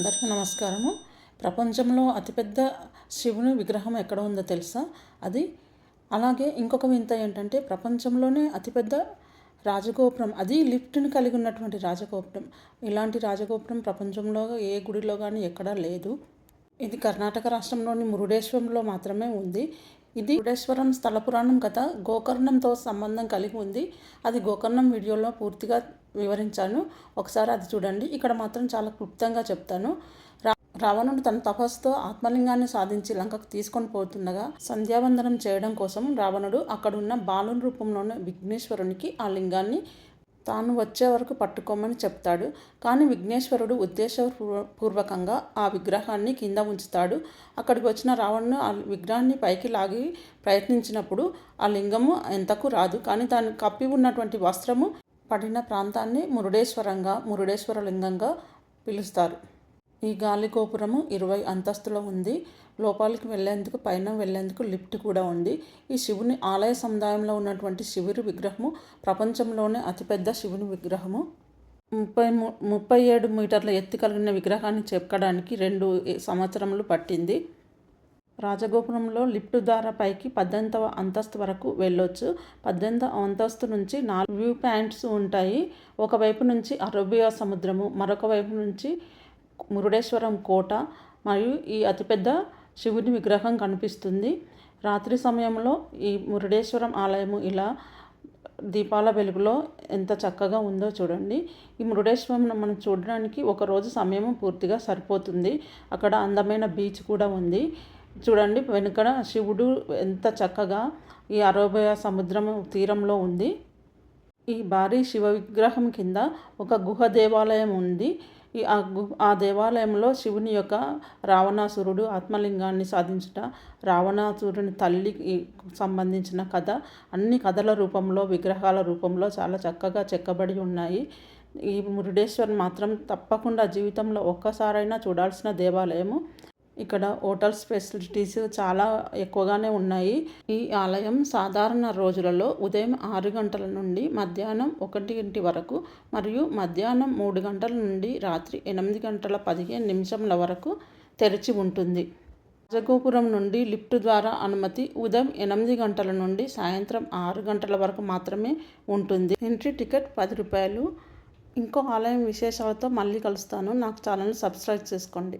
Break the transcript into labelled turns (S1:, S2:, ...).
S1: అందరికీ నమస్కారము. ప్రపంచంలో అతిపెద్ద శివుని విగ్రహం ఎక్కడ ఉందో తెలుసా? అది అలాగే ఇంకొక వింత ఏంటంటే ప్రపంచంలోనే అతిపెద్ద రాజగోపురం అది లిఫ్ట్ని కలిగి ఉన్నటువంటి రాజగోపురం. ఇలాంటి రాజగోపురం ప్రపంచంలో ఏ గుడిలో కానీ ఎక్కడా లేదు. ఇది కర్ణాటక రాష్ట్రంలోని మురుడేశ్వరంలో మాత్రమే ఉంది. ఇది గుడేశ్వరం స్థల పురాణం కథ గోకర్ణంతో సంబంధం కలిగి ఉంది. అది గోకర్ణం వీడియోలో పూర్తిగా వివరించాను. ఒకసారి అది చూడండి. ఇక్కడ మాత్రం చాలా క్లుప్తంగా చెప్తాను. రా రావణుడు తన తపస్సుతో ఆత్మలింగాన్ని సాధించి లంకకు తీసుకొని పోతుండగా సంధ్యావందనం చేయడం కోసం రావణుడు అక్కడున్న బాలుని రూపంలోని విఘ్నేశ్వరునికి ఆ లింగాన్ని తాను వచ్చే వరకు పట్టుకోమని చెప్తాడు. కానీ విఘ్నేశ్వరుడు ఉద్దేశపూర్వకంగా ఆ విగ్రహాన్ని కింద ఉంచుతాడు. అక్కడికి వచ్చిన రావణుడు ఆ విగ్రహాన్ని పైకి లాగి ప్రయత్నించినప్పుడు ఆ లింగము ఎంతకు రాదు. కానీ దాన్ని కప్పి ఉన్నటువంటి వస్త్రము పడిన ప్రాంతాన్ని మురుడేశ్వరంగా మురుడేశ్వర లింగంగా పిలుస్తారు. ఈ గాలి గోపురము ఇరవై అంతస్తులో ఉంది. లోపలికి వెళ్ళేందుకు పైన వెళ్ళేందుకు లిఫ్ట్ కూడా ఉంది. ఈ శివుని ఆలయ సముదాయంలో ఉన్నటువంటి శివుని విగ్రహము ప్రపంచంలోనే అతిపెద్ద శివుని విగ్రహము. ముప్పై ముప్పై ఏడు మీటర్ల ఎత్తు కలిగిన విగ్రహాన్ని చెక్కడానికి రెండు సంవత్సరములు పట్టింది. రాజగోపురంలో లిఫ్ట్ ద్వారా పైకి పద్దెనిమిదవ అంతస్తు వరకు వెళ్ళొచ్చు. పద్దెనిమిదవ అంతస్తు నుంచి నాలుగు వ్యూ పాయింట్స్ ఉంటాయి. ఒకవైపు నుంచి అరబియా సముద్రము మరొక వైపు నుంచి మురుడేశ్వరం కోట మరియు ఈ అతిపెద్ద శివుని విగ్రహం కనిపిస్తుంది. రాత్రి సమయంలో ఈ మురుడేశ్వరం ఆలయము ఇలా దీపాల వెలుగులో ఎంత చక్కగా ఉందో చూడండి. ఈ మురుడేశ్వరం మనం చూడడానికి ఒక రోజు సమయం పూర్తిగా సరిపోతుంది. అక్కడ అందమైన బీచ్ కూడా ఉంది. చూడండి వెనుక శివుడు ఎంత చక్కగా ఈ అరోబయ సముద్రం తీరంలో ఉంది. ఈ భారీ శివ విగ్రహం కింద ఒక గుహ దేవాలయం ఉంది. ఆ దేవాలయంలో శివుని యొక్క రావణాసురుడు ఆత్మలింగాన్ని సాధించుట రావణాసురుని తల్లికి సంబంధించిన కథ అన్ని కథల రూపంలో విగ్రహాల రూపంలో చాలా చక్కగా చెక్కబడి ఉన్నాయి. ఈ మురుడేశ్వర్ మాత్రం తప్పకుండా జీవితంలో ఒక్కసారైనా చూడాల్సిన దేవాలయము. ఇక్కడ హోటల్స్ ఫెసిలిటీస్ చాలా ఎక్కువగానే ఉన్నాయి. ఈ ఆలయం సాధారణ రోజులలో ఉదయం ఆరు గంటల నుండి మధ్యాహ్నం ఒకటి వరకు మరియు మధ్యాహ్నం మూడు గంటల నుండి రాత్రి ఎనిమిది గంటల పదిహేను నిమిషంల వరకు తెరిచి ఉంటుంది. రాజగోపురం నుండి లిఫ్ట్ ద్వారా అనుమతి ఉదయం ఎనిమిది గంటల నుండి సాయంత్రం ఆరు గంటల వరకు మాత్రమే ఉంటుంది. ఎంట్రీ టికెట్ పది రూపాయలు. ఇంకో ఆలయం విశేషాలతో మళ్ళీ కలుస్తాను. నాకు ఛానల్ సబ్స్క్రైబ్ చేసుకోండి.